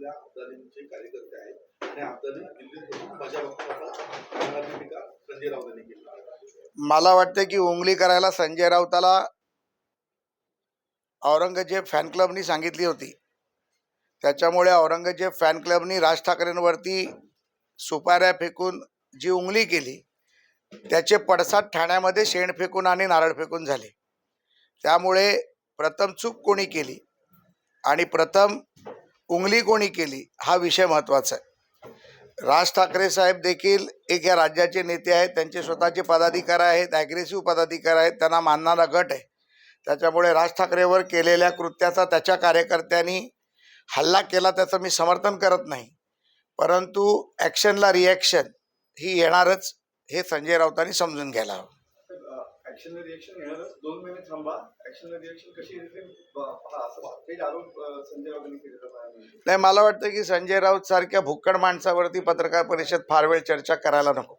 इथल्या अब्दालींचे कार्यकर्ते आहेत. आणि अब्दाली दिल्लीत बसून मजा बघतात संजय राऊत यांनी केली. मला वाटतं की उंगली करायला संजय राऊताला औरंगजेब फॅन क्लबनी सांगितली होती. त्याच्यामुळे औरंगजेब फॅन क्लबनी राज ठाकरेंवरती सुपाऱ्या फेकून जी उंगली केली त्याचे पडसाद ठाण्यामध्ये शेण फेकून आणि नारळ फेकून झाले. त्यामुळे प्रथम चूक कोणी केली? आणि प्रथम उंगली कोणी केली हा विषय महत्त्वाचा आहे. राज ठाकरे साहेब देखील एक या राज्याचे नेते आहेत त्यांचे स्वतःचे पदाधिकार आहेत ॲग्रेसिव्ह पदाधिकार आहेत त्यांना मानणारा गट आहे. त्याच्यामुळे राज ठाकरेवर केलेल्या कृत्याचा त्याच्या कार्यकर्त्यांनी हल्ला केला त्याचं मी समर्थन करत नाही. परंतु ॲक्शनला रिॲक्शन ही येणारच हे संजय राऊतांनी समजून घ्यायला हवं. ऍक्शन रिएक्शन येणारच दोन महिने थांबा. ऍक्शन रिएक्शन कशी येते पहा. असं आरोप संजय राऊतांनी केलेला नाही मला वाटतं की संजय राऊत सारख्या भुक्कड माणसावरती पत्रकार परिषद फार वेळ चर्चा करायला नको.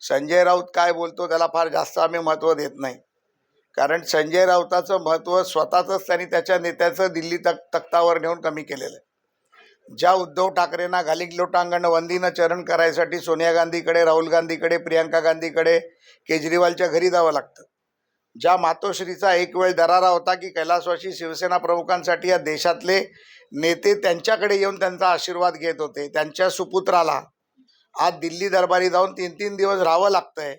संजय राऊत काय बोलतो त्याला फार जास्त आम्ही महत्त्व देत नाही. कारण संजय राऊताचं महत्त्व स्वतःचंच त्यांनी त्याच्या नेत्याचं दिल्ली तक तख्तावर नेऊन कमी केलेलं आहे. ज्या उद्धव ठाकरेंना घालिक लोटांगण वंदीनं चरण करायसाठी सोनिया गांधीकडे राहुल गांधीकडे प्रियांका गांधीकडे केजरीवालच्या घरी जावं लागतं. ज्या मातोश्रीचा एक वेळ दरारा होता की कैलासवाशी शिवसेना प्रमुखांसाठी या देशातले नेते त्यांच्याकडे येऊन त्यांचा आशीर्वाद घेत होते त्यांच्या सुपुत्राला आज दिल्ली दरबारी जाऊन तीन तीन दिवस राहावं लागतंय.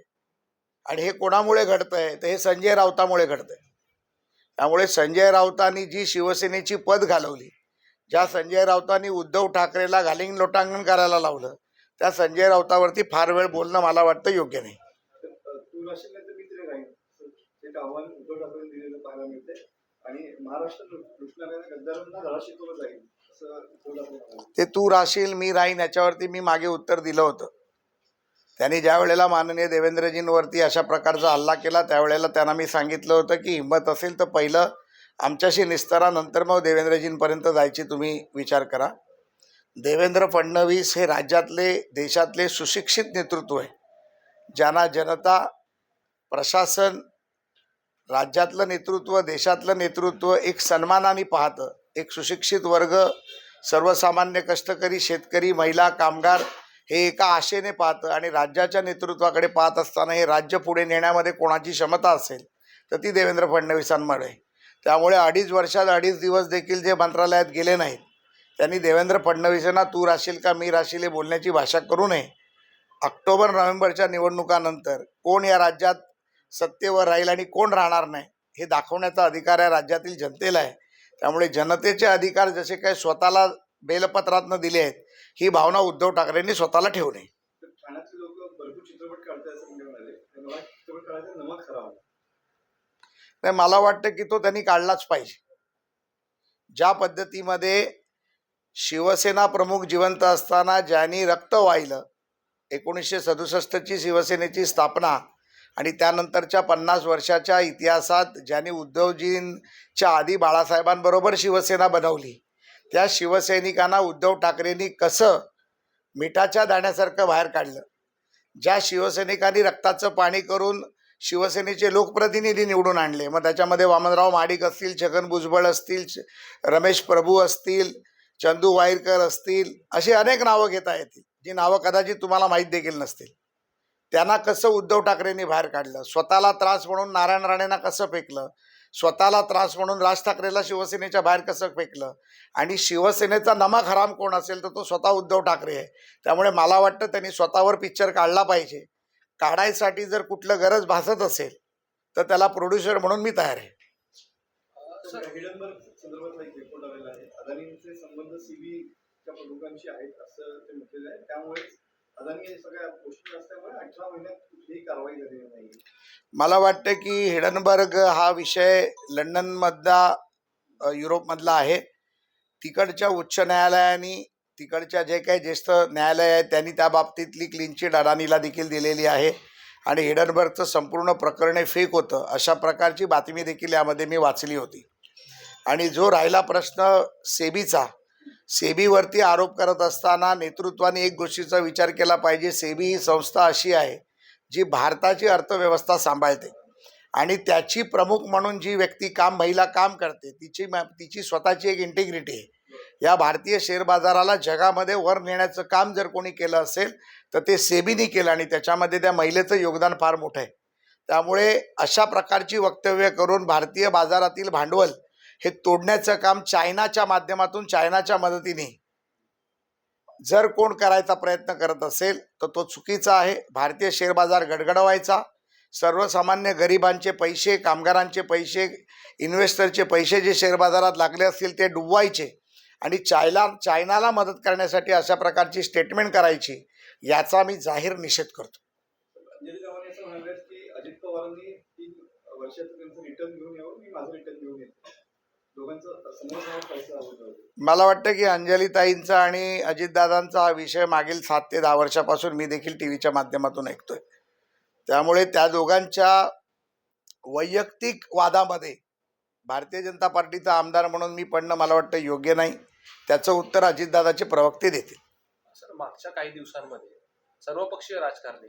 आणि हे कोणामुळे घडतंय? तर हे संजय राऊतामुळे घडतंय. त्यामुळे संजय राऊतांनी जी शिवसेनेची पद घालवली ज्या संजय राऊतांनी उद्धव ठाकरेला घालिंग लोटांगण करायला लावलं त्या संजय राऊतावरती फार वेळ बोलणं मला वाटतं योग्य नाही. ते तू राहशील मी राहीन याच्यावरती मी मागे उत्तर दिलं होतं. त्यांनी ज्या वेळेला माननीय देवेंद्रजींवरती अशा प्रकारचा हल्ला केला त्यावेळेला त्यांना मी सांगितलं होतं की हिंमत असेल तर पहिलं आमच्याशी निस्तारानंतर मग देवेंद्रजींपर्यंत जायची तुम्ही विचार करा. देवेंद्र फडणवीस हे राज्यातले देशातले सुशिक्षित नेतृत्व आहे. ज्यांना जनता प्रशासन राज्यातलं नेतृत्व देशातलं नेतृत्व एक सन्मानाने पाहतं. एक सुशिक्षित वर्ग सर्वसामान्य कष्टकरी शेतकरी महिला कामगार हे एका आशेने पाहतं आणि राज्याच्या नेतृत्वाकडे पाहत असताना हे राज्य पुढे नेण्यामध्ये कोणाची क्षमता असेल तर ती देवेंद्र फडणवीसांमध्ये आहे. त्यामुळे अडीच वर्षात अडीच दिवस देखील जे मंत्रालयात गेले नाहीत त्यांनी देवेंद्र फडणवीसांना तू राशील का मी राशील हे बोलण्याची भाषा करू नये. ऑक्टोबर नोव्हेंबरच्या निवडणुकानंतर कोण या राज्यात सत्तेवर राहील आणि कोण राहणार नाही हे दाखवण्याचा अधिकार या राज्यातील जनतेला आहे. त्यामुळे जनतेचे अधिकार जसे काही स्वतःला बेलपत्रातनं दिले आहेत ही भावना उद्धव ठाकरेंनी स्वतःला ठेवू नये. नाही मला वाटतं की तो त्यांनी काढलाच पाहिजे. ज्या पद्धतीमध्ये शिवसेना प्रमुख जिवंत असताना ज्यांनी रक्त वाहिलं एकोणीसशे सदुसष्टची शिवसेनेची स्थापना आणि त्यानंतरच्या पन्नास वर्षाच्या इतिहासात ज्यांनी उद्धवजींच्या आधी बाळासाहेबांबरोबर शिवसेना बनवली त्या शिवसैनिकांना उद्धव ठाकरेंनी कसं मिठाच्या दाण्यासारखं बाहेर काढलं? ज्या शिवसैनिकांनी रक्ताचं पाणी करून शिवसेनेचे लोकप्रतिनिधी निवडून आणले. मग त्याच्यामध्ये वामनराव माडिक असतील छगन भुजबळ असतील रमेश प्रभू असतील चंदू वाईरकर असतील अशी अनेक नावं घेता येतील. जी नावं कदाचित तुम्हाला माहीत देखील नसतील. त्यांना कसं उद्धव ठाकरेंनी बाहेर काढलं? स्वतःला त्रास म्हणून नारायण राणेंना कसं फेकलं? स्वतःला त्रास म्हणून राज ठाकरेला शिवसेनेच्या बाहेर कसं फेकलं? आणि शिवसेनेचा नमक हराम कोण असेल तर तो स्वतः उद्धव ठाकरे आहे. त्यामुळे मला वाटतं त्यांनी स्वतःवर पिक्चर काढला पाहिजे. काढायसाठी जर कुठलं गरज भासत असेल तर त्याला प्रोड्युसर म्हणून मी तयार आहे. मला वाटतं की हिडनबर्ग हा विषय लंडनमधला युरोपमधला आहे. तिकडच्या उच्च न्यायालयाने तिकडच्या जे काही ज्येष्ठ न्यायालय आहे त्यांनी त्या बाबतीतली क्लीन चिट अडाणीला देखील दिलेली आहे. आणि हिडनबर्गचं संपूर्ण प्रकरणे फेक होतं अशा प्रकारची बातमी देखील यामध्ये मी वाचली होती. आणि जो राहिला प्रश्न सेबीचा सेबीवरती आरोप करत असताना नेतृत्वाने एक गोष्टीचा विचार केला पाहिजे सेबी ही संस्था अशी आहे जी भारताची अर्थव्यवस्था सांभाळते. आणि त्याची प्रमुख म्हणून जी व्यक्ती काम महिला काम करते तिची मॅ तिची स्वतःची एक इंटिग्रिटी आहे. या भारतीय शेअर बाजाराला जगामध्ये वर नेण्याचं काम जर कोणी केलं असेल तर ते सेबीनी केलं आणि त्याच्यामध्ये त्या महिलेचं योगदान फार मोठं आहे. त्यामुळे अशा प्रकारची वक्तव्य करून भारतीय बाजारातील भांडवल हे तोडण्याचं काम चायनाच्या माध्यमातून चायनाच्या मदतीने जर कोण करायचा प्रयत्न करत असेल तर तो चुकीचा आहे. भारतीय शेअर बाजार गडगडवायचा. सर्वसामान्य गरिबांचे पैसे कामगारांचे पैसे इन्व्हेस्टरचे पैसे जे शेअर बाजारात लागले असतील ते डुबवायचे. आणि चायना चायनाला मदत करण्यासाठी अशा प्रकारची स्टेटमेंट करायची याचा मी जाहीर निषेध करतो. मला वाटतं की अंजलीताईंचा आणि अजितदादांचा हा विषय मागील सात ते दहा वर्षापासून मी देखील टी व्हीच्या माध्यमातून ऐकतोय. त्यामुळे त्या दोघांच्या वैयक्तिक वादामध्ये भारतीय जनता पार्टीचा आमदार म्हणून मी पडणं मला वाटतं योग्य नाही. त्याचं उत्तर अजितदादाचे प्रवक्ते देतील. सर मागच्या काही दिवसांमध्ये सर्वपक्षीय राजकारणी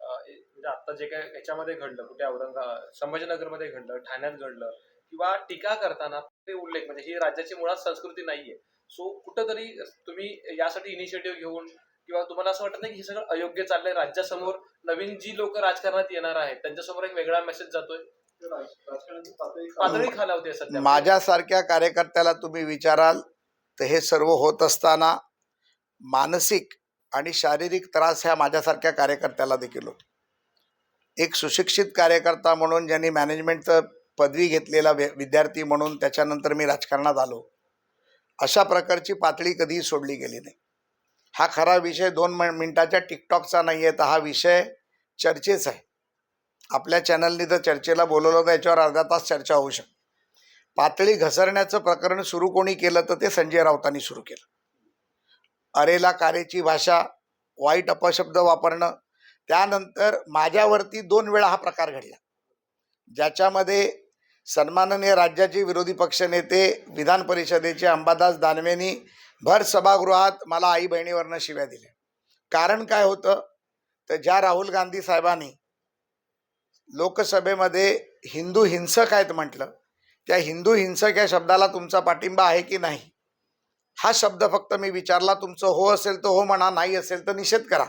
म्हणजे आता जे काय याच्यामध्ये घडलं कुठे औरंगा संभाजीनगरमध्ये घडलं ठाण्यात घडलं किंवा टीका करताना ते उल्लेख म्हणजे ही राज्याची मुळात संस्कृती नाहीये. सो कुठंतरी तुम्ही यासाठी इनिशिएटिव्ह घेऊन किंवा तुम्हाला असं वाटत नाही की हे सगळं अयोग्य चाललंय? राज्यासमोर नवीन जी लोक राजकारणात येणार आहेत त्यांच्यासमोर एक वेगळा मेसेज जातोय? पातळी खालावते सध्या. माझ्यासारख्या कार्यकर्त्याला तुम्ही विचाराल तर हे सर्व होत असताना मानसिक आणि शारीरिक त्रास ह्या माझ्यासारख्या कार्यकर्त्याला देखील होतो. एक सुशिक्षित कार्यकर्ता म्हणून ज्यांनी मॅनेजमेंटचं पदवी घेतलेला विद्यार्थी म्हणून त्याच्यानंतर मी राजकारणात आलो. अशा प्रकारची पातळी कधीही सोडली गेली नाही. हा खरा विषय दोन म- टिकटॉकचा नाही आहे तर हा विषय चर्चेचा आहे. आपल्या चॅनलनी जर चर्चेला बोलवलं तर याच्यावर अर्धा तास चर्चा होऊ शकते. पातळी घसरण्याचं प्रकरण सुरू कोणी केलं तर ते संजय राऊतांनी सुरू केलं. अरेला कारेची भाषा वाईट अपशब्द वापरणं त्यानंतर माझ्यावरती दोन वेळा हा प्रकार घडला. ज्याच्यामध्ये सन्माननीय राज्याचे विरोधी पक्षनेते विधान परिषदेचे अंबादास दानवेनी भर सभागृहात मला आई बहिणीवरनं शिव्या दिल्या. कारण काय होतं? तर ज्या राहुल गांधी साहेबांनी लोकसभेमध्ये हिंदू हिंसक आहेत म्हटलं त्या हिंदू हिंसक या शब्दाला तुमचा पाठिंबा आहे की नाही? हा शब्द फक्त मी विचारला तुमचं हो असेल तर हो म्हणा नाही असेल तर निषेध करा.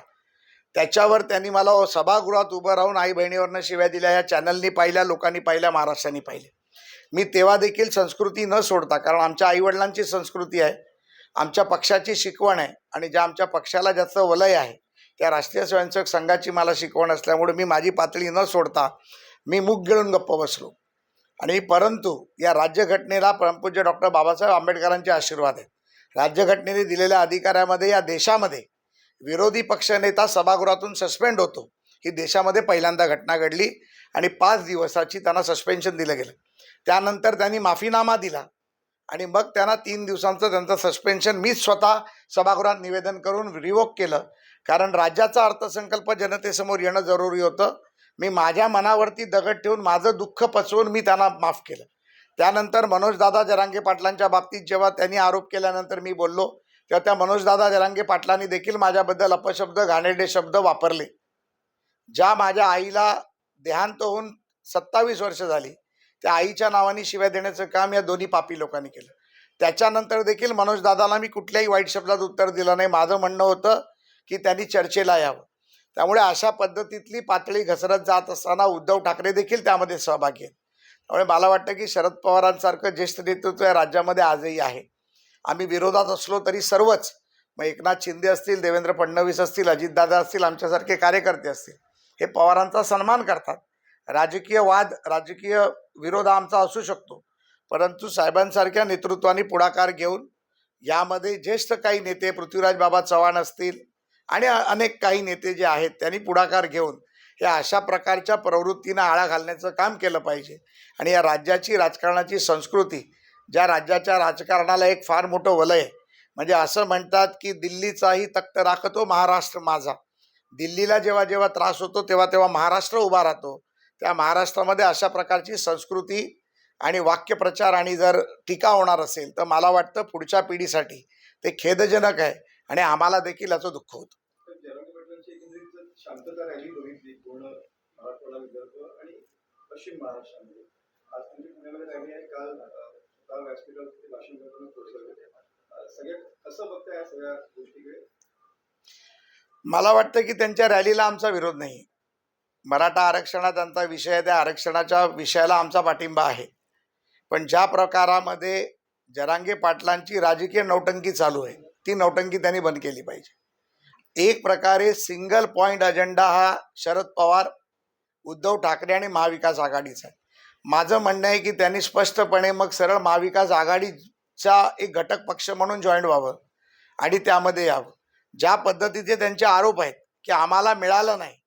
त्याच्यावर त्यांनी मला सभागृहात उभं राहून आई बहिणीवरनं शिव्या दिल्या या चॅनलनी पाहिल्या लोकांनी पाहिल्या महाराष्ट्राने पाहिल्या मी तेव्हा देखील संस्कृती न सोडता कारण आमच्या आईवडिलांची संस्कृती आहे आमच्या पक्षाची शिकवण आहे आणि ज्या आमच्या पक्षाला ज्याचं वलय आहे त्या राष्ट्रीय स्वयंसेवक संघाची मला शिकवण असल्यामुळे मी माझी पातळी न सोडता मी मुख गिळून गप्प बसलो. आणि परंतु या राज्यघटनेला परमपूज्य डॉक्टर बाबासाहेब आंबेडकरांचे आशीर्वाद आहेत. राज्यघटनेने दिलेल्या अधिकारामध्ये या देशामध्ये विरोधी पक्षनेता सभागृहातून सस्पेंड होतो. ही देशामध्ये पहिल्यांदा घटना घडली आणि पाच दिवसाची त्यांना सस्पेन्शन दिलं गेलं. त्यानंतर त्यांनी माफीनामा दिला आणि मग त्यांना तीन दिवसांचं त्यांचं सस्पेन्शन मीच स्वतः सभागृहात निवेदन करून रिवोक केलं. कारण राज्याचा अर्थसंकल्प जनतेसमोर येणं जरुरी होतं. मी माझ्या मनावरती दगड ठेवून माझं दुःख पचवून मी त्यांना माफ केलं. त्यानंतर मनोजदादा जरांगे पाटलांच्या बाबतीत जेव्हा त्यांनी आरोप केल्यानंतर मी बोललो तेव्हा त्या मनोजदादा जरांगे पाटलांनी देखील माझ्याबद्दल अपशब्द घाणेरडे शब्द वापरले. ज्या माझ्या आईला देहांत होऊन सत्तावीस वर्ष झाली त्या आईच्या नावाने शिव्या देण्याचं काम या दोन्ही पापी लोकांनी केलं. त्याच्यानंतर देखील मनोजदादाला मी कुठल्याही वाईट शब्दात उत्तर दिलं नाही. माझं म्हणणं होतं की त्यांनी चर्चेला यावं. त्यामुळे अशा पद्धतीतली पातळी घसरत जात असताना उद्धव ठाकरे देखील त्यामध्ये सहभागी आहेत. त्यामुळे मला वाटतं की शरद पवारांसारखं ज्येष्ठ नेतृत्व या राज्यामध्ये आजही आहे. आम्ही विरोधात असलो तरी सर्वच मग एकनाथ शिंदे असतील देवेंद्र फडणवीस असतील अजितदादा असतील आमच्यासारखे कार्यकर्ते असतील हे पवारांचा सन्मान करतात. राजकीय वाद राजकीय विरोध आमचा असू शकतो. परंतु साहेबांसारख्या नेतृत्वाने पुढाकार घेऊन यामध्ये ज्येष्ठ काही नेते पृथ्वीराज बाबा चव्हाण असतील आणि अनेक काही नेते जे आहेत त्यांनी पुढाकार घेऊन या अशा प्रकारच्या प्रवृत्तींना आळा घालण्याचं काम केलं पाहिजे. आणि या राज्याची राजकारणाची संस्कृती ज्या राज्याच्या राजकारणाला एक फार मोठं वलय आहे. म्हणजे असं म्हणतात की दिल्लीचाही तख्त राखतो महाराष्ट्र माझा. दिल्लीला जेव्हा जेव्हा त्रास होतो तेव्हा तेव्हा महाराष्ट्र उभा राहतो. त्या महाराष्ट्रामध्ये अशा प्रकारची संस्कृती आणि वाक्यप्रचार आणि जर टीका होणार असेल तर मला वाटतं पुढच्या पिढीसाठी ते खेदजनक आहे. आणि आम्हाला देखील याचं दुःख होतं. मला वाटतं की त्यांच्या रॅलीला आमचा विरोध नाही. मराठा आरक्षणात त्यांचा विषय त्या आरक्षणाच्या विषयाला आमचा पाठिंबा आहे. पण ज्या प्रकारामध्ये जरांगे पाटलांची राजकीय नौटंकी चालू आहे ती नौटंकी त्यांनी बंद केली पाहिजे. एक प्रकारे सिंगल पॉइंट अजेंडा हा शरद पवार उद्धव ठाकरे आणि महाविकास आघाडीचा आहे. माझं म्हणणं आहे की त्यांनी स्पष्टपणे मग सरळ महाविकास आघाडीचा एक घटक पक्ष म्हणून जॉईंट व्हावं आणि त्यामध्ये यावं. ज्या पद्धतीचे त्यांचे आरोप आहेत की आम्हाला मिळालं नाही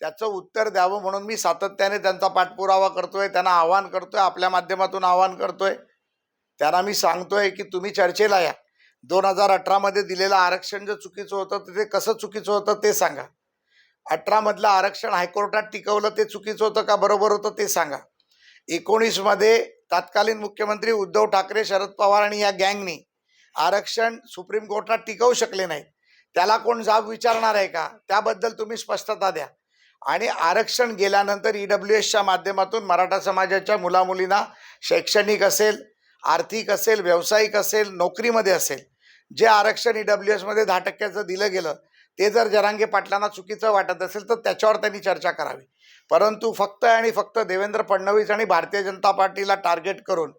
त्याचं उत्तर द्यावं म्हणून मी सातत्याने त्यांचा पाठपुरावा करतोय त्यांना आव्हान करतोय आपल्या माध्यमातून आव्हान करतोय. त्यांना मी सांगतोय की तुम्ही चर्चेला या. दोन हजार अठरामध्ये दिलेलं आरक्षण जर चुकीचं होतं तर ते कसं चुकीचं होतं ते सांगा. अठरामधलं आरक्षण हायकोर्टात टिकवलं ते चुकीचं होतं का बरोबर होतं ते सांगा. एकोणीसमध्ये तत्कालीन मुख्यमंत्री उद्धव ठाकरे शरद पवार आणि या गँगनी आरक्षण सुप्रीम कोर्टात टिकवू शकले नाहीत. त्याला कोण जाब विचारणार आहे का? त्याबद्दल तुम्ही स्पष्टता द्या. आणि आरक्षण गेल्यानंतर ई डब्ल्यू एसच्या माध्यमातून मराठा समाजाच्या मुलामुलींना शैक्षणिक असेल आर्थिक असेल व्यावसायिक असेल नोकरीमध्ये असेल जे आरक्षण ई डब्ल्यू एसमध्ये दहा टक्क्याचं दिलं गेलं ते जर जरांगे पाटलांना चुकीचं वाटत असेल तर त्याच्यावर त्यांनी चर्चा करावी. परंतु फक्त आणि फक्त देवेंद्र फडणवीस आणि भारतीय जनता पार्टीला टार्गेट करून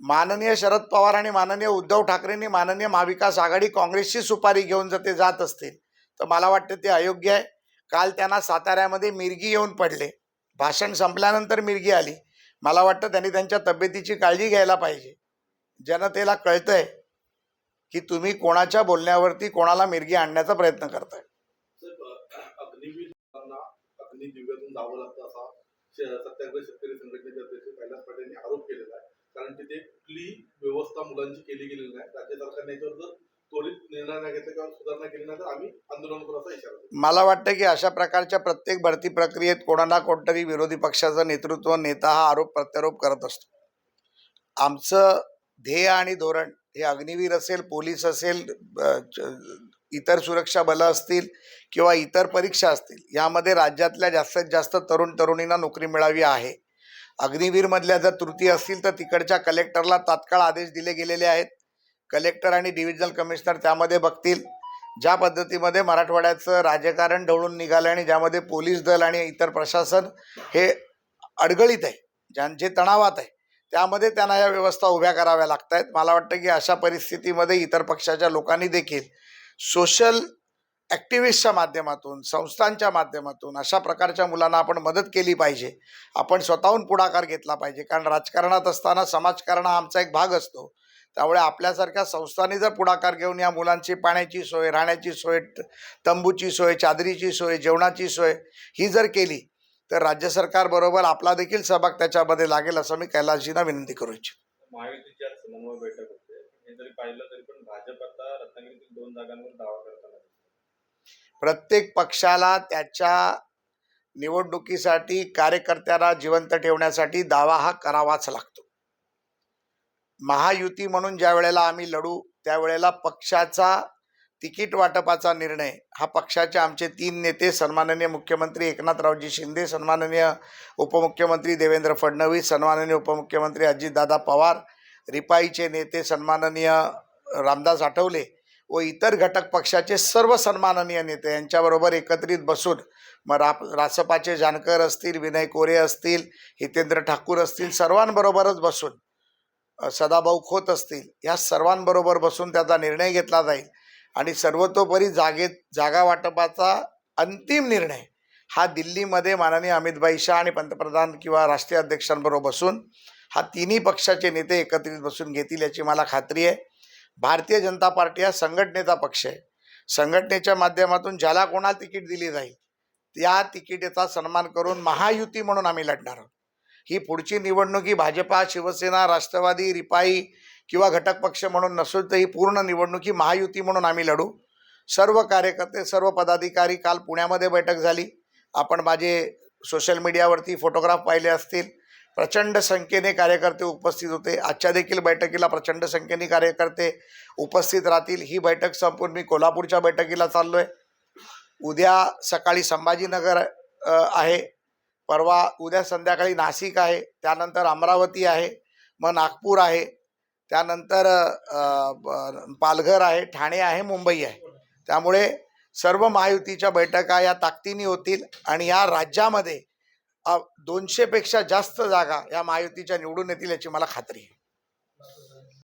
माननीय शरद पवार आणि माननीय उद्धव ठाकरेंनी माननीय महाविकास आघाडी काँग्रेसची सुपारी घेऊन जर ते जात असतील तर मला वाटतं ते अयोग्य आहे. काल त्यांना साताऱ्यामध्ये मिरगी येऊन पडले. भाषण संपल्यानंतर मिरगी आली. मला वाटतं त्यांनी त्यांच्या तब्येतीची काळजी घ्यायला पाहिजे. जनतेला कळतंय की तुम्ही कोणाच्या बोलण्यावरती कोणाला मिरगी आणण्याचा प्रयत्न करताय? आरोप केलेला आहे. कारण तिथे कुठली व्यवस्था मुलांची केली गेलेली नाही. राज्य सरकारने याच्यावर मला वाटतं की अशा प्रकारच्या प्रत्येक भरती प्रक्रियेत कोणाला कोणतरी विरोधी पक्षाचं नेतृत्व नेता हा आरोप प्रत्यारोप करत असतो. आमचं ध्येय आणि धोरण हे अग्निवीर असेल पोलीस असेल इतर सुरक्षा बलं असतील किंवा इतर परीक्षा असतील यामध्ये राज्यातल्या जास्तीत जास्त तरुण तरुणींना नोकरी मिळावी आहे. अग्निवीरमधल्या जर त्रुटी असतील तर तिकडच्या कलेक्टरला तात्काळ आदेश दिले गेलेले आहेत. कलेक्टर आणि डिव्हिजनल कमिशनर त्यामध्ये बघतील. ज्या पद्धतीमध्ये मराठवाड्याचं राजकारण ढवळून निघालं आणि ज्यामध्ये पोलीस दल आणि इतर प्रशासन हे अडगळीत आहे ज्यांचे तणावात आहे त्यामध्ये त्यांना या व्यवस्था उभ्या कराव्या लागत आहेत मला वाटतं की अशा परिस्थितीमध्ये इतर पक्षाच्या लोकांनी देखील सोशल ॲक्टिव्हिस्टच्या माध्यमातून संस्थांच्या माध्यमातून अशा प्रकारच्या मुलांना आपण मदत केली पाहिजे. आपण स्वतःहून पुढाकार घेतला पाहिजे. कारण राजकारणात असताना समाजकारण हा आमचा एक भाग असतो. त्यामुळे आपल्यासारख्या संस्थांनी जर पुढाकार घेऊन या मुलांची पाण्याची सोय राहण्याची सोय तंबूची सोय चादरीची सोय जेवणाची सोय ही जर केली तर राज्य सरकारबरोबर आपला देखील सहभाग त्याच्यामध्ये लागेल असं मी कैलासजींना विनंती करू इच्छितो. महायुतीची आज समन्वय बैठक होते. हे जरी पाहिलं तरी पण भाजप आता रत्नागिरीतील दोन जागांवर दावा करताना दिसतोय. प्रत्येक पक्षाला त्याच्या निवडणुकीसाठी कार्यकर्त्याला जिवंत ठेवण्यासाठी दावा हा करावाच लागतो. महायुती म्हणून ज्या वेळेला आम्ही लढू त्यावेळेला पक्षाचा तिकीट वाटपाचा निर्णय. हा पक्षाचे आमचे तीन नेते सन्माननीय मुख्यमंत्री एकनाथरावजी शिंदे सन्माननीय उपमुख्यमंत्री देवेंद्र फडणवीस सन्माननीय उपमुख्यमंत्री अजितदादा पवार रिपाईचे नेते सन्माननीय रामदास आठवले व इतर घटक पक्षाचे सर्व सन्माननीय नेते यांच्याबरोबर एकत्रित बसून मग रा रासपाचे जानकर असतील विनय कोरे असतील हितेंद्र ठाकूर असतील सर्वांबरोबरच बसून सदाभाऊ खोत असतील ह्या सर्वांबरोबर बसून त्याचा निर्णय घेतला जाईल. आणि सर्वतोपरी जागेत जागा वाटपाचा अंतिम निर्णय हा दिल्लीमध्ये माननीय अमितभाई शाह आणि पंतप्रधान किंवा राष्ट्रीय अध्यक्षांबरोबर बसून हा तिन्ही पक्षाचे नेते एकत्रित बसून घेतील याची मला खात्री आहे. भारतीय जनता पार्टी हा संघटनेचा पक्ष आहे. संघटनेच्या माध्यमातून ज्याला कोणाला तिकीट दिली जाईल त्या तिकिटेचा सन्मान करून महायुती म्हणून आम्ही लढणार आहोत. ही पुढची निवडणूक ही भाजपा शिवसेना राष्ट्रवादी रिपाई किंवा घटक पक्ष म्हणून नसून तर ही पूर्ण निवडणूक ही महायुती म्हणून आम्ही लढू. सर्व कार्यकर्ते सर्व पदाधिकारी काल पुण्यामध्ये बैठक झाली. आपण माझे सोशल मीडियावरती फोटोग्राफ पाहिले असतील. प्रचंड संख्येने कार्यकर्ते उपस्थित होते. आजच्या देखील बैठकीला प्रचंड संख्येने कार्यकर्ते उपस्थित राहतील. ही बैठक संपून मी कोल्हापूरच्या बैठकीला चाललो आहे उद्या सकाळी संभाजीनगर आहे. परवा उद्या संध्याकाळी नाशिक आहे. त्यानंतर अमरावती आहे. मग नागपूर आहे. त्यानंतर पालघर आहे ठाणे आहे मुंबई आहे. त्यामुळे सर्व महायुतीच्या बैठका या ताकदीने होतील आणि या राज्यामध्ये दोनशेपेक्षा जास्त जागा या महायुतीच्या निवडून येतील याची मला खात्री आहे.